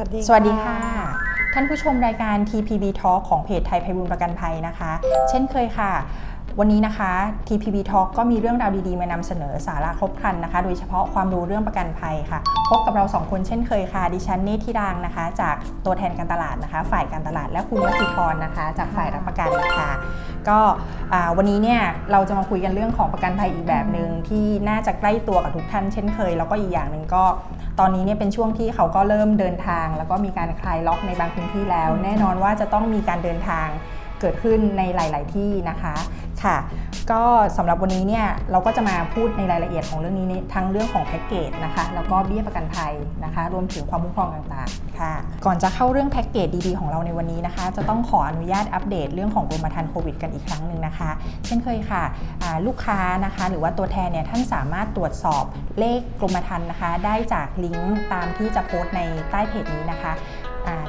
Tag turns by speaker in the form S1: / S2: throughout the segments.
S1: วัสดี
S2: สวัสดีค่ะ ท่านผู้ชมรายการ TPB Talk ของเพจไทยไพบูลย์ประกันภัยนะคะ เช่นเคยค่ะ วันนี้นะคะ TPB Talk ก็มีเรื่องราวดีๆ มานำเสนอสาระครบครันนะคะ โดยเฉพาะความรู้เรื่องประกันภัยค่ะ พบกับเราสองคนเช่นเคยค่ะ ดิฉันเนธธิดางนะคะ จากตัวแทนการตลาดนะคะ ฝ่ายการตลาดและคุณวสิธรนะคะ จากฝ่ายรับประกันค่ะ ก็วันนี้เนี่ยเราจะมาคุยกันเรื่องของประกันภัยอีกแบบหนึ่งที่น่าจะใกล้ตัวกับทุกท่านเช่นเคย แล้วก็อีกอย่างหนึ่งก็ ตอนนี้เนี่ยเป็นช่วงที่เขาก็เริ่มเดินทาง แล้วก็มีการคลายล็อกในบางพื้นที่แล้ว แน่นอนว่าจะต้องมีการเดินทางเกิดขึ้นในหลาย ๆ ที่นะคะ ค่ะ ก็สำหรับวันนี้เนี่ยเราก็จะมาพูดในรายละเอียดของเรื่องนี้ในทั้งเรื่องของแพ็กเกจนะคะ แล้วก็เบี้ยประกันภัยนะคะ รวมถึงความคุ้มครองต่างๆ ค่ะ ก่อนจะเข้าเรื่องแพ็กเกจดีๆ ของเราในวันนี้นะคะ จะต้องขออนุญาตอัปเดตเรื่องของกรมธรรม์โควิดกันอีกครั้งหนึ่งนะคะ เช่นเคยค่ะลูกค้านะคะ หรือว่าตัวแทนเนี่ยท่านสามารถตรวจสอบเลขกรมธรรม์นะคะ ได้จากลิงก์ตามที่จะโพสต์ในใต้เพจนี้นะคะ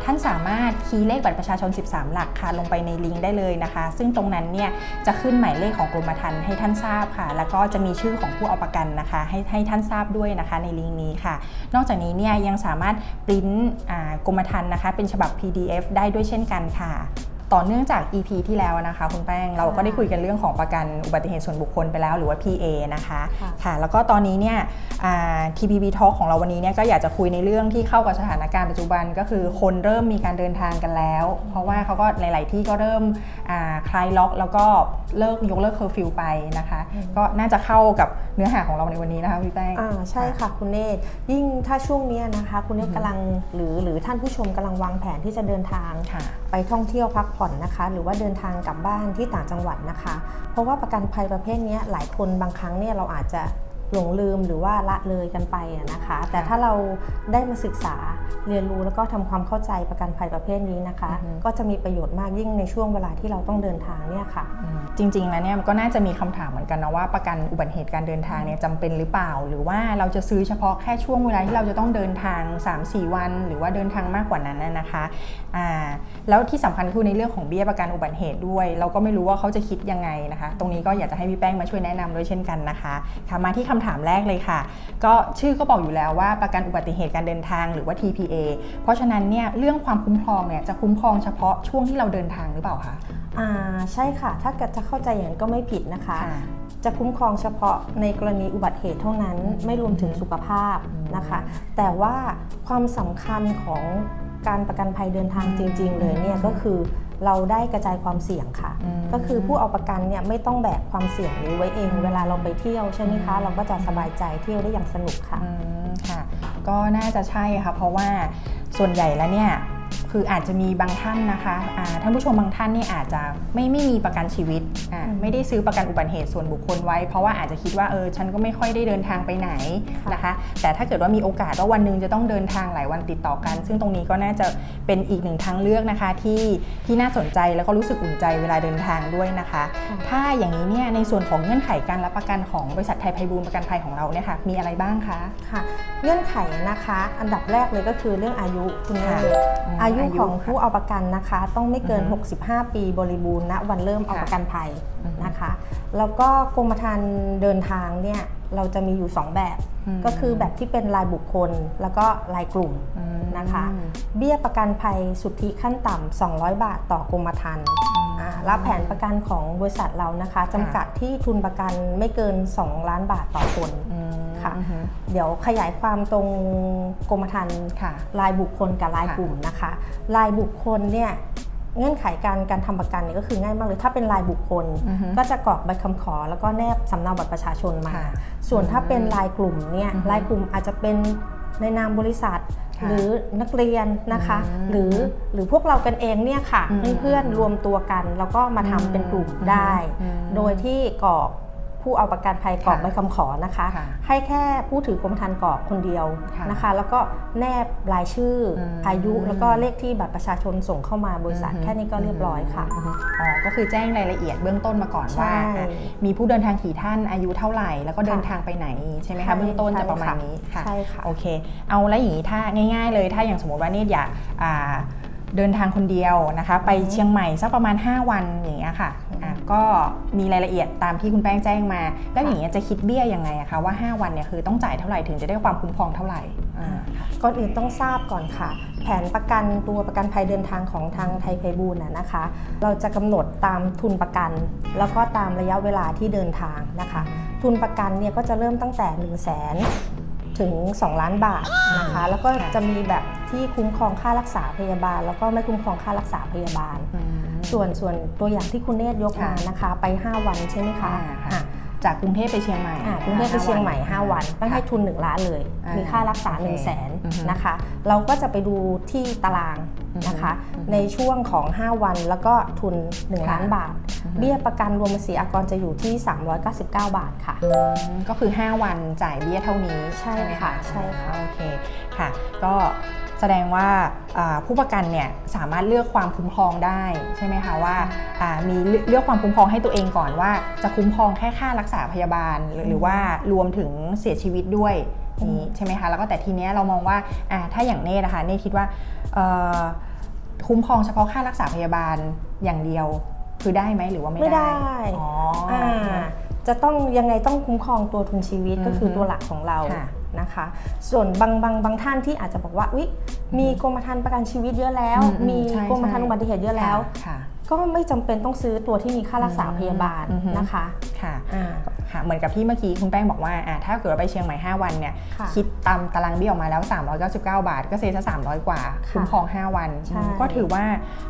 S2: ท่านสามารถคีย์เลขบัตรประชาชน 13 หลักค่ะ ลงไปในลิงก์ได้เลยนะคะ ซึ่งตรงนั้นเนี่ยจะขึ้นหมายเลขของกรมธรรม์ให้ท่านทราบค่ะ แล้วก็จะมีชื่อของผู้เอาประกันนะคะ ให้ให้ท่านทราบด้วยนะคะในลิงก์นี้ค่ะ นอกจากนี้เนี่ยยังสามารถปริ้นกรมธรรม์นะคะ เป็นฉบับ PDF ได้ด้วยเช่นกันค่ะ ต่อเนื่องจาก EP ที่แล้วนะคะ คุณแป้งเราก็ได้คุยกันเรื่องของประกันอุบัติเหตุส่วนบุคคลไปแล้วหรือว่า PA นะคะ
S1: ค่ะ
S2: ค่ะแล้วก็ตอนนี้เนี่ยอ่า TPB Talk ของเราวันนี้เนี่ยก็อยากจะคุยในเรื่องที่เข้ากับสถานการณ์ปัจจุบันก็คือคนเริ่มมีการเดินทางกันแล้ว เพราะว่าเขาก็หลาย ๆ ที่ก็เริ่มอ่าคลายล็อก แล้วก็เลิกยกเลิกเคอร์ฟิวไปนะคะ ก็น่าจะเข้ากับเนื้อหาของเราในวันนี้นะคะพี่แป้ง
S1: อ่าใช่ค่ะคุณเนตรยิ่งถ้าช่วงเนี้ยนะคะ คุณเนตรกำลังหรือหรือท่านผู้ชมกำลังวางแผนที่จะเดินทาง
S2: ค่ะ
S1: ไปท่องเที่ยวพักผ่อนนะคะ หรือว่าเดินทางกลับบ้านที่ต่างจังหวัดนะคะ เพราะว่าประกันภัยประเภทนี้หลายคนบางครั้งเนี่ยเราอาจจะ หลงลืมหรือว่าละเลยกันไปอะนะคะ แต่ถ้าเราได้มาศึกษาเรียนรู้แล้วก็ทำความเข้าใจประกันภัยประเภทนี้นะคะ
S2: อือฮึ
S1: ก็จะมีประโยชน์มากยิ่งในช่วงเวลาที่เราต้องเดินทางเนี่ยค่ะ
S2: อืมจริงๆแล้วเนี่ยมันก็น่าจะมีคำถามเหมือนกันนะว่าประกันอุบัติเหตุการเดินทางเนี่ยจำเป็นหรือเปล่า หรือว่าเราจะซื้อเฉพาะแค่ช่วงเวลาที่เราจะต้องเดินทาง 3-4 วัน หรือว่าเดินทางมากกว่านั้นน่ะนะคะอ่าแล้วที่สำคัญคือในเรื่องของเบี้ยประกันอุบัติเหตุด้วย เราก็ไม่รู้ว่าเขาจะคิดยังไงนะคะ ตรงนี้ก็อยากจะให้พี่แป้งมาช่วยแนะนำด้วยเช่นกันนะคะค่ะมาที่คำถามแรกเลยค่ะ ก็ชื่อก็บอกอยู่แล้วว่าประกันอุบัติเหตุการเดินทางหรือว่า TPA เพราะฉะนั้นเนี่ยเรื่องความคุ้มครองเนี่ยจะคุ้มครองเฉพาะช่วงที่เราเดินทางหรือเปล่าคะ
S1: อ่าใช่ค่ะ ถ้าเกิดจะเข้าใจอย่างนั้นก็ไม่ผิดนะคะ
S2: ค่ะ
S1: จะคุ้มครองเฉพาะในกรณีอุบัติเหตุเท่านั้นไม่รวมถึงสุขภาพนะคะ แต่ว่าความสำคัญของการประกันภัยเดินทางจริง ๆ เลยเนี่ยก็คือ เราได้กระจายความเสี่ยงค่ะ
S2: อืม
S1: ก็คือผู้เอาประกันเนี่ยไม่ต้องแบกความเสี่ยงนี้ไว้เอง เวลาเราไปเที่ยวใช่ไหมคะ เราก็จะสบายใจเที่ยวได้อย่างสนุกค่ะ
S2: อืมค่ะ ก็น่าจะใช่ค่ะ เพราะว่าส่วนใหญ่แล้วเนี่ย คืออาจจะมีบางท่านนะคะอ่าท่านผู้ชมบางท่านเนี่ยอาจจะไม่ไม่มีประกันชีวิตอ่า
S1: อืม
S2: ไม่ได้ซื้อประกันอุบัติเหตุส่วนบุคคลไว้ เพราะว่าอาจจะคิดว่าเออฉันก็ไม่ค่อยได้เดินทางไปไหน
S1: ค่ะ
S2: นะคะ แต่ถ้าเกิดว่ามีโอกาสว่าวันหนึ่งจะต้องเดินทางหลายวันติดต่อกัน ซึ่งตรงนี้ก็น่าจะเป็นอีกหนึ่งทางเลือกนะคะที่ที่น่าสนใจแล้วก็รู้สึกอุ่นใจเวลาเดินทางด้วยนะคะ ถ้าอย่างนี้เนี่ยในส่วนของเงื่อนไขการรับประกันของบริษัทไทยไพบูลย์ประกันภัยของเราเนี่ยค่ะมีอะไรบ้างคะ
S1: ค่ะ เงื่อนไขนะคะ อันดับแรกเลยก็คือเรื่องอายุคุณแม่
S2: ค่ะอืม
S1: อายุ
S2: อายุ
S1: ของผู้เอาประกันนะคะ ต้องไม่เกิน
S2: อือฮึ
S1: 65 ปีบริบูรณ์ณวันเริ่มเอา
S2: ค่ะ
S1: ประกันภัย
S2: อือฮึ
S1: นะคะ แล้วก็กรมธรรม์เดินทางเนี่ยเราจะมีอยู่ 2 แบบ
S2: อืม
S1: ก็คือแบบที่เป็นรายบุคคลแล้วก็รายกลุ่ม
S2: อืม
S1: นะคะ เบี้ยประกันภัยสุทธิขั้นต่ำ200 บาทต่อกรมธรรม์ อ่าและแผนประกันของบริษัทเรานะคะจำกัดที่ทุนประกันไม่เกิน 2 ล้านบาทต่อคน
S2: อืม
S1: ค่ะ
S2: อือฮึ
S1: เดี๋ยวขยายความตรงกรมธรรม์
S2: ค่ะ
S1: รายบุคคลกับราย
S2: ค่ะ
S1: กลุ่มนะคะรายบุคคลเนี่ยเงื่อนไขการการทำประกันเนี่ยก็คือง่ายมากเลยถ้าเป็นรายบุคคล
S2: อือฮึ
S1: ก็จะกรอกใบคำขอ แล้วก็แนบสำเนาบัตรประชาชนมา
S2: ค่ะ
S1: ส่วนถ้าเป็นรายกลุ่มเนี่ย
S2: อือฮึ
S1: รายกลุ่มอาจจะเป็น ในนามบริษัท
S2: ค่ะ
S1: หรือนักเรียนนะคะ
S2: อืม
S1: หรือหรือพวกเรากันเองเนี่ยค่ะ
S2: อืม
S1: เพื่อนๆรวมตัวกัน แล้วก็มาทำเป็นกลุ่มได้
S2: อืม
S1: โดยที่กรอก ผู้เอาประกันภัยกรอก
S2: ค่ะ
S1: ใบคำขอนะคะ
S2: ค่ะ
S1: ให้แค่ผู้ถือกรมธรรม์กรอกคนเดียว
S2: ค่ะ
S1: นะคะ แล้วก็แนบรายชื่ออ
S2: ม
S1: อายุแล้วก็เลขที่บัตรประชาชนส่งเข้ามาบริษัท
S2: อือฮึ
S1: แค่นี้ก็เรียบร้อยค่ะ
S2: อือฮึอ๋อก็คือแจ้งรายละเอียดเบื้องต้นมาก่อน
S1: ใช่
S2: ว่าอะมีผู้เดินทางกี่ท่านอายุเท่าไหร่ แล้วก็เดินทางไปไหนใช่ไหม
S1: ใช่
S2: คะเบื้องต้น
S1: ใช่
S2: จะประมาณ
S1: ค่ะ
S2: นี้ค่ะ
S1: ใช่ค่ะ
S2: โอเค เอาแล้วอย่างนี้ถ้าง่าย ๆ เลยถ้าอย่างสมมติว่าเนตอยากอ่าเดินทางคนเดียวนะคะ ไปเชียงใหม่สักประมาณ 5 วันอย่างเงี้ยค่ะอะ ก็มีรายละเอียดตามที่คุณแป้งแจ้งมา แล้วอย่างเงี้ยจะคิดเบี้ยยังไงอะคะว่า 5 วันเนี่ยคือต้องจ่ายเท่าไหร่ถึงจะได้ความคุ้มครองเท่าไหร่อ่าค่ะ
S1: ก่อนอื่นต้องทราบก่อนค่ะ แผนประกันตัวประกันภัยเดินทางของทางไทยไพบูลย์นะนะคะ เราจะกำหนดตามทุนประกัน แล้วก็ตามระยะเวลาที่เดินทางนะคะ ทุนประกันเนี่ยก็จะเริ่มตั้งแต่ 1 0 0 0 0แสนถึง 2 ล้านบาทนะคะ แล้วก็จะมีแบบที่คุ้มครองค่ารักษาพยาบาล แล้วก็ไม่คุ้มครองค่ารักษาพยาบาล
S2: อืม
S1: ส่วนส่วนตัวอย่างที่คุณเนตรยกมานะคะ ไป 5 วันใช่ไหมคะ
S2: อ่าค่ะ
S1: อะ
S2: จากกรุงเทพไปเชียงใหม่
S1: อ่ากรุงเทพไปเชียงใหม่ 5 วันต้องให้ทุน 1 ล้านเลย
S2: อ่ามี
S1: มีค่ารักษา 1 0 0 0 0แสน
S2: อือฮึ
S1: นะคะ เราก็จะไปดูที่ตารางนะคะ
S2: อือฮึ
S1: ในช่วงของ 5 วันแล้วก็ทุน 1 ล้านบาท
S2: อือฮึ
S1: เบี้ยประกันรวมภาษีอากรจะอยู่ที่ 399 บาทค่ะ
S2: อืมก็คือ 5 วันจ่ายเบี้ยเท่านี้
S1: ใช่
S2: ไหม
S1: ค่ะใช่ค่ะ
S2: โอเคค่ะ ก็ แสดงว่าอ่าผู้ประกันเนี่ยสามารถเลือกความคุ้มครองได้ใช่ไหมคะว่าอ่ามีเลือกเลือกความคุ้มครองให้ตัวเองก่อนว่า จะคุ้มครองแค่ค่ารักษาพยาบาล หรือหรือว่ารวมถึงเสียชีวิตด้วยนี้ใช่ไหมคะแล้วก็แต่ทีเนี้ยเรามองว่าอ่าถ้าอย่างเนตนะคะเนตคิดว่าเอ่อคุ้มครองเฉพาะค่ารักษาพยาบาลอย่างเดียวคือได้ไหมหรือว่าไม่
S1: ไม่ได้
S2: อ๋อ
S1: อ่าจะต้องยังไงต้องคุ้มครองตัวทุนชีวิต
S2: อือฮึ
S1: ก็คือตัวหลักของเรา
S2: ค่ะ
S1: นะคะ ส่วนบางบางบางท่านที่อาจจะบอกว่าอุ๊ยมีกรมธรรม์ประกันชีวิตเยอะแล้ว
S2: อืมอืม
S1: มี
S2: ใช่
S1: กรมธรรม์
S2: ใช่
S1: อุบัติเหตุเยอะแล้ว
S2: ค่ะ
S1: ก็ไม่จำเป็นต้องซื้อตัวที่มีค่ารักษาพยาบาล
S2: อืมอืม
S1: นะคะ
S2: ค่ะ
S1: อ่า
S2: ค่ะเหมือนกับที่เมื่อกี้คุณแป้งบอกว่าอ่าถ้าเกิดว่าไปเชียงใหม่ 5 วันเนี่ย
S1: ค่ะ
S2: คิดตามตารางเบี้ยออกมาแล้ว 399 บาท ก็เซซะ300 กว่า
S1: ค่ะ
S2: คุ้มครอง 5 วัน
S1: ใช่
S2: ก็ถือว่า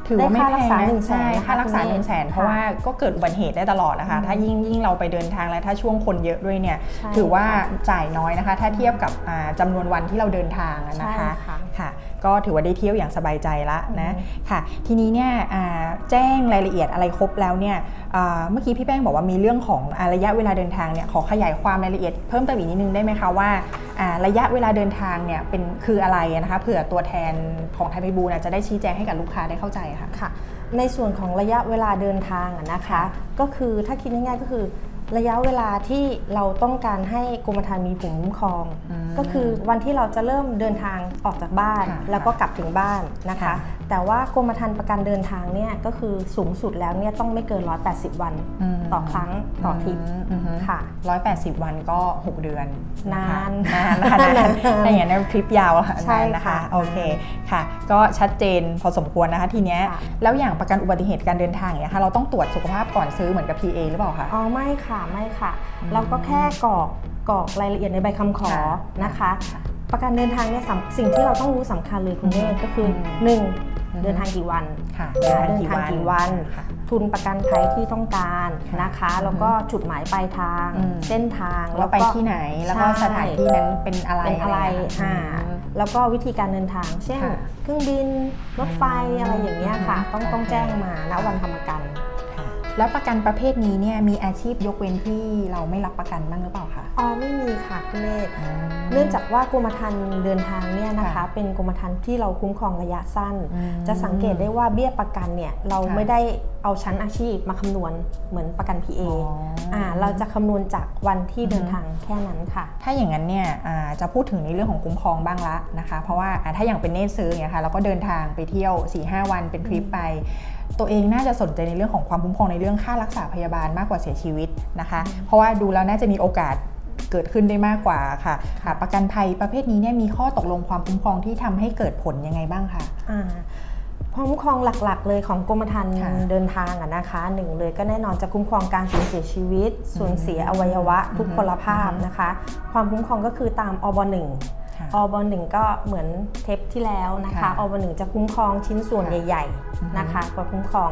S2: ถือว่าไม่
S1: ได้ค่ารั
S2: แพ
S1: ก
S2: ง
S1: ษา
S2: นะ
S1: หนึ่งแสน
S2: ใช่
S1: นะคะ
S2: ค่ารักษา
S1: คุณ
S2: 1
S1: เน
S2: 0 0 0 0
S1: ต
S2: แสน
S1: ค่ะ
S2: เพราะว่าก็เกิดอุบัติเหตุได้ตลอดนะคะ
S1: อืม
S2: ถ้ายิ่งยิ่งเราไปเดินทางและถ้าช่วงคนเยอะด้วยเนี่ย
S1: ใช่
S2: ถือว่า
S1: ค่ะ
S2: จ่ายน้อยนะคะ ถ้าเทียบกับอ่าจำานวนวันที่เราเดินทางอะนะ
S1: ใช่
S2: คะ
S1: ค่ะ
S2: ค่ะ ก็ถือว่าได้เที่ยวอย่างสบายใจละนะ
S1: อืม
S2: ค่ะทีนี้เนี่ยอ่าแจ้งรายละเอียดอะไรครบแล้วเนี่ยอ่าเมื่อกี้พี่แป้งบอกว่ามีเรื่องของอ่าระยะเวลาเดินทางเนี่ยขอขยายความรายละเอียดเพิ่มเติมอีกนิดนึงได้ไหมคะว่าอ่าระยะเวลาเดินทางเนี่ยเป็นคืออะไรนะคะเผื่อตัวแทนของไทยพีบูลจะได้ชี้แจงให้กับลูกค้าได้เข้าใจค่ะ
S1: ค่ะ ในส่วนของระยะเวลาเดินทางอะนะคะ
S2: ค่ะ
S1: ก็คือถ้าคิดง่ายๆก็คือ ระยะเวลาที่เราต้องการให้กรมธรรม์มีผู้คุ้มครอง
S2: อืม
S1: ก็คือวันที่เราจะเริ่มเดินทางออกจากบ้าน
S2: ค่ะ
S1: แล้วก็กลับถึงบ้านนะคะ
S2: ค่ะ
S1: แต่ว่ากรมธรรม์ประกันเดินทางเนี่ยก็คือสูงสุดแล้วเนี่ยต้องไม่เกิน 180 วัน
S2: ม
S1: ต่อครั้งต่อทริป
S2: อืม
S1: ค่ะ
S2: ร้อยแปดสิบวันก็ 6 เดือน
S1: นาน
S2: นานนะคะนาน
S1: นาน
S2: ถ้าอย่างนั้นทริปยาวอะค่ะ
S1: ใช่
S2: นานนะคะ
S1: ค่ะ
S2: โอเคค่ะ ก็ชัดเจนพอสมควรนะคะทีเนี้ย
S1: ค่ะ
S2: แล้วอย่างประกันอุบัติเหตุการเดินทางเนี่ยค่ะเราต้องตรวจสุขภาพก่อนซื้อเหมือนกับ PA หรือเปล่าคะ
S1: อ๋อไม่ค่ะไม่ค่ะ
S2: อืม
S1: เราก็แค่กรอกกรอกรายละเอียดในใบคำขอ
S2: ค่ะ
S1: นะคะประกันเดินทางเนี่ยสำสิ่งที่เราต้องรู้สำคัญเลยคุณเนตรก็คือ
S2: อืม
S1: หนึ่ง
S2: อืม
S1: เดินทางกี่วัน
S2: ค่ะ
S1: อ่าเดินทางกี่วัน
S2: ค่ะ
S1: ทุนประกันภัยที่ต้องการ
S2: ค่ะ
S1: นะคะ
S2: อืม
S1: แล้วก็จุดหมายปลายทาง
S2: อืม
S1: เส้นทาง
S2: ว่าไป
S1: ก็
S2: ที่ไหน แล้วก็
S1: ใช่
S2: สถานที่นั้นเป็นอะไร
S1: เป็นอะไร
S2: ย่างเงี้ย
S1: อ่า
S2: ค่ะอืม
S1: แล้วก็วิธีการเดินทาง เช่น
S2: ค่ะ
S1: เครื่องบินรถไฟ
S2: อืม
S1: อะไรอย่างเงี้ยค่ะ ต้องต้อง
S2: โอเค
S1: แจ้งมาณวันทำประกัน
S2: ค่ะ แล้วประกันประเภทนี้เนี่ยมีอาชีพยกเว้นที่เราไม่รับประกันบ้างหรือเปล่าคะ
S1: อ๋อไม่มีค่ะคุณเนตร
S2: อืม
S1: เนื่องจากว่ากรมธรรม์เดินทางเนี่ยนะคะ
S2: ค่ะ
S1: เป็นกรมธรรม์ที่เราคุ้มครองระยะสั้น
S2: อืม
S1: จะสังเกตได้ว่าเบี้ยประกันเนี่ยเรา
S2: ค่ะ
S1: ไม่ได้เอาชั้นอาชีพมาคำนวณเหมือนประกัน PA
S2: อ๋ออ่า
S1: เราจะคำนวณจากวันที่เดิน
S2: อือฮึ
S1: ทางแค่นั้นค่ะ
S2: ถ้าอย่างนั้นเนี่ยอ่าจะพูดถึงในเรื่องของคุ้มครองบ้างละนะคะ เพราะว่าอ่าถ้าอย่างเป็นเนตรซื้ออย่างเงี้ยค่ะแล้วก็เดินทางไปเที่ยว 4-5 วันเป็นทริปไป ตัวเองน่าจะสนใจในเรื่องของความคุ้มครองในเรื่องค่ารักษาพยาบาลมากกว่าเสียชีวิตนะคะ เพราะว่าดูแล้วน่าจะมีโอกาสเกิดขึ้นได้มากกว่าค่ะค่ะประกันภัยประเภทนี้เนี่ยมีข้อตกลงความคุ้มครองที่ทำให้เกิดผลยังไงบ้างคะ
S1: อ่า ความคุ้มครองหลักๆ เลยของกรมธรรม์
S2: ค่ะ
S1: เดินทางอะนะคะหนึ่งเลยก็แน่นอนจะคุ้มครองการสูญเสียชีวิต สูญเสียอวัยวะทุก
S2: อืม
S1: พลภาพนะคะ ความคุ้มครองก็คือตามอบหนึ่ง
S2: ค่ะ
S1: อบหนึ่งก็เหมือนเทปที่แล้วนะคะ
S2: ค่ะ
S1: อบหนึ่งจะคุ้มครองชิ้นส่วน
S2: ค่ะ
S1: ใหญ่
S2: อือฮึ
S1: ๆนะคะก็คุ้มครอง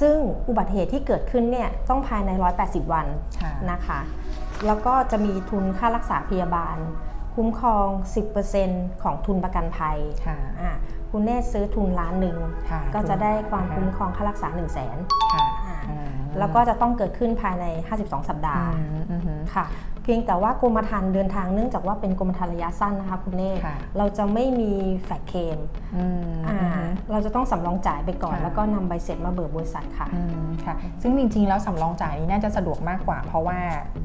S1: ซึ่งอุบัติเหตุที่เกิดขึ้นเนี่ยต้องภายใน 180 วัน
S2: ค่ะ
S1: นะคะ แล้วก็จะมีทุนค่ารักษาพยาบาล คุ้มครอง 10%ของทุนประกันภัย
S2: ค่ะ
S1: อ่า คุณเนตรซื้อทุนล้านหนึ่ง
S2: ค่ะ
S1: ก็จะได้ความคุ้มครองค่ารักษา1 0 0 0 0แสน
S2: ค่ะ
S1: อ่า
S2: อืม
S1: แล้วก็จะต้องเกิดขึ้นภายใน 52 สัปดาห์
S2: อืมอืมอืม
S1: ค่ะเพียงแต่ว่ากรมธรรม์เดินทางเนื่องจากว่าเป็นกรมธรรม์ระยะสั้นนะคะคุณเนตร
S2: ค่ะ
S1: เราจะไม่มีแฟกเคม
S2: อืม
S1: อ่า
S2: อืม
S1: เราจะต้องสำรองจ่ายไปก่อน
S2: ค่ะ
S1: แล้วก็นำใบเสร็จมาเบิกบริษัทค่ะ
S2: อืมค่ะ ซึ่งจริงๆ แล้วสำรองจ่ายนี้น่าจะสะดวกมากกว่า เพราะว่า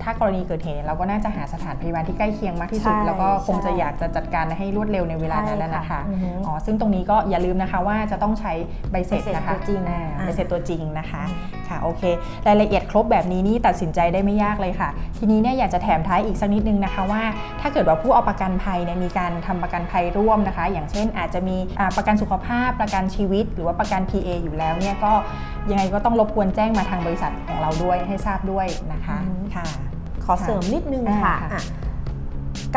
S2: ถ้ากรณีเกิดเหตุเราก็น่าจะหาสถานพยาบาลที่ใกล้เคียงมากที่สุด
S1: ใช่
S2: แล้วก็คงจะ
S1: ใช่
S2: อยากจะจัดการให้รวดเร็วในเวลานั้น
S1: ใช่
S2: นะ
S1: ค่ะ
S2: นะคะ
S1: อือฮึ
S2: อ๋อซึ่งตรงนี้ก็อย่าลืมนะคะว่าจะต้องใช้ใบเสร็จ
S1: ใบเสร็จ
S2: นะคะ
S1: ตัวจริง
S2: อ่า
S1: อ่า
S2: ใบเสร็จตัวจริงนะคะ
S1: อืม
S2: ค่ะโอเค รายละเอียดครบแบบนี้นี่ตัดสินใจได้ไม่ยากเลยค่ะ ทีนี้เนี่ยอยากจะแถมท้ายอีกสักนิดนึงนะคะว่า ถ้าเกิดว่าผู้เอาประกันภัยเนี่ยมีการทำประกันภัยร่วมนะคะ อย่างเช่น อาจจะมีอ่าประกันสุขภาพประกันชีวิต หรือว่าประกัน PA อยู่แล้วเนี่ยก็ยังไงก็ต้องรบกวนแจ้งมาทางบริษัทของเราด้วยให้ทราบด้วยนะคะ
S1: อืม
S2: ค่ะ
S1: ขอเสริมนิดนึง
S2: อ่า
S1: ค่ะ
S2: ค่ะ
S1: อะ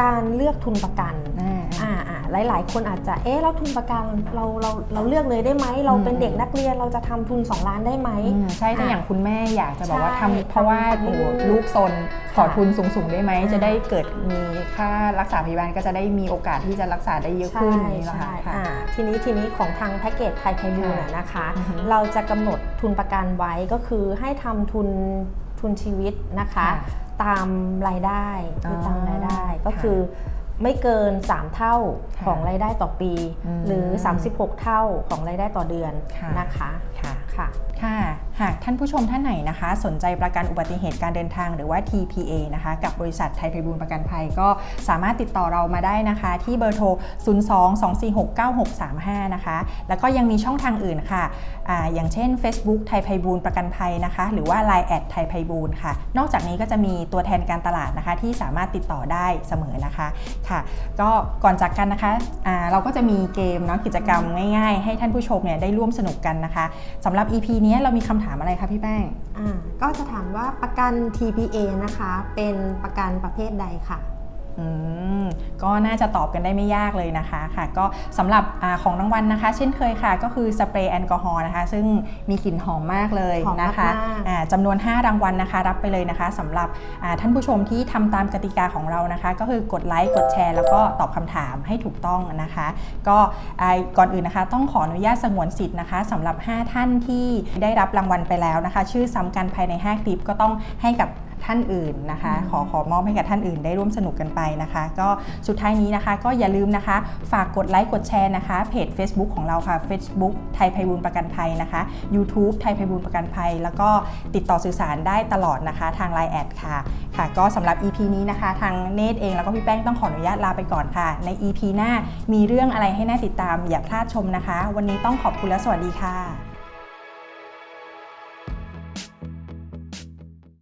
S1: การเลือกทุนประกัน
S2: อ่า
S1: อ่าอ่าหลาย ๆ คนอาจจะเอ๊ะแล้วทุนประกันเราเราเราเลือกเลยได้ไหมเราเป็น
S2: อืม
S1: เด็กนักเรียนเราจะทำทุน 2 ล้านได้ไหม
S2: อืมใช่ถ้าอย่างคุณแม่อยากจะบอกว่า
S1: ใช่
S2: ทำเพราะว่า
S1: ทำ
S2: โอ้โห
S1: ให้ลูก
S2: ลูกซนขอ
S1: ค่ะ
S2: ทุนสูง ๆ ได้ไหม
S1: อ่า
S2: จะได้เกิดมีค่ารักษาพยาบาลก็จะได้มีโอกาสที่จะรักษาได้เยอะ
S1: ใช่
S2: ขึ้นอย่างนี้เหรอ
S1: ใช่
S2: คะค่ะ
S1: อ่าทีนี้ทีนี้ของทางแพ็กเกจไทยไพบูลย์
S2: ค่ะ
S1: อะนะคะ
S2: อือฮึ
S1: เราจะกำหนดทุนประกันไว้ก็คือให้ทำทุนทุนชีวิตนะคะ
S2: ค่ะ
S1: ตามรายได้คือ
S2: อ
S1: ตามรายได้ก็
S2: ค่ะ
S1: คือไม่เกิน 3 เท่า
S2: ค่ะ
S1: ของรายได้ต่อปี
S2: อืม
S1: หรือ 36 เท่าของรายได้ต่อเดือน
S2: ค่ะ
S1: นะคะ
S2: ค่ะ
S1: ค่ะ
S2: ค่ะ หากท่านผู้ชมท่านไหนนะคะ สนใจประกันอุบัติเหตุการเดินทางหรือว่า TPA นะคะ กับบริษัทไทยไพบูลย์ประกันภัยก็สามารถติดต่อเรามาได้นะคะ ที่เบอร์โทร 02-246-9635 นะคะ แล้วก็ยังมีช่องทางอื่นค่ะออย่างเช่น Facebook ไทยไพบูลย์ประกันภัยนะคะ หรือว่า Line แอดไทยไพบูลย์ค่ะ นอกจากนี้ก็จะมีตัวแทนการตลาดนะคะ ที่สามารถติดต่อได้เสมอนะคะค่ะ ก็ก่อนจากกันนะคะเราก็จะมีเกมเนาะกิจกรรมง่ายๆ ให้ท่านผู้ชมเนี่ยได้ร่วมสนุกกันนะคะสำหรับ EP นี้เรามีคำถามถามอะไรคะพี่แป้ง
S1: อ่าก็จะถามว่าประกัน TPA นะคะ เป็นประกันประเภทใดค่ะ
S2: ก็น่าจะตอบกันได้ไม่ยากเลยนะคะค่ะ ก็สำหรับอาของรางวัลนะคะ เช่นเคยค่ะ ก็คือสเปรย์แอลกอฮอล์นะคะ ซึ่งมีกลิ่นหอมมากเลย
S1: หอมมากๆ
S2: นะคะอ่าจำนวน 5 รางวัลนะคะ รับไปเลยนะคะสำหรับอ่าท่านผู้ชมที่ทำตามกติกาของเรานะคะ ก็คือกดไลค์กดแชร์ แล้วก็ตอบคำถามให้ถูกต้องนะคะ ก็อ่าก่อนอื่นนะคะ ต้องขออนุญาตสงวนสิทธิ์นะคะสำหรับ 5 ท่านที่ได้รับรางวัลไปแล้วนะคะ ชื่อซ้ำกันภายใน 5 คลิปก็ต้องให้กับ ท่านอื่นนะคะ ขอขอมอบให้กับท่านอื่นได้ร่วมสนุกกันไปนะคะ ก็สุดท้ายนี้นะคะ ก็อย่าลืมนะคะ ฝากกดไลค์กดแชร์นะคะเพจ Facebook ของเราค่ะ Facebook ไทยไพบูลย์ประกันภัยนะคะ YouTube ไทยไพบูลย์ประกันภัย แล้วก็ติดต่อสื่อสารได้ตลอดนะคะทาง Line แอดค่ะค่ะ ก็สำหรับ EP นี้นะคะ ทางเนตเองแล้วก็พี่แป้งต้องขออนุญาตลาไปก่อนค่ะ ใน EP หน้ามีเรื่องอะไรให้น่าติดตามอย่าพลาดชมนะคะ วันนี้ต้องขอบคุณและสวัสดีค่ะ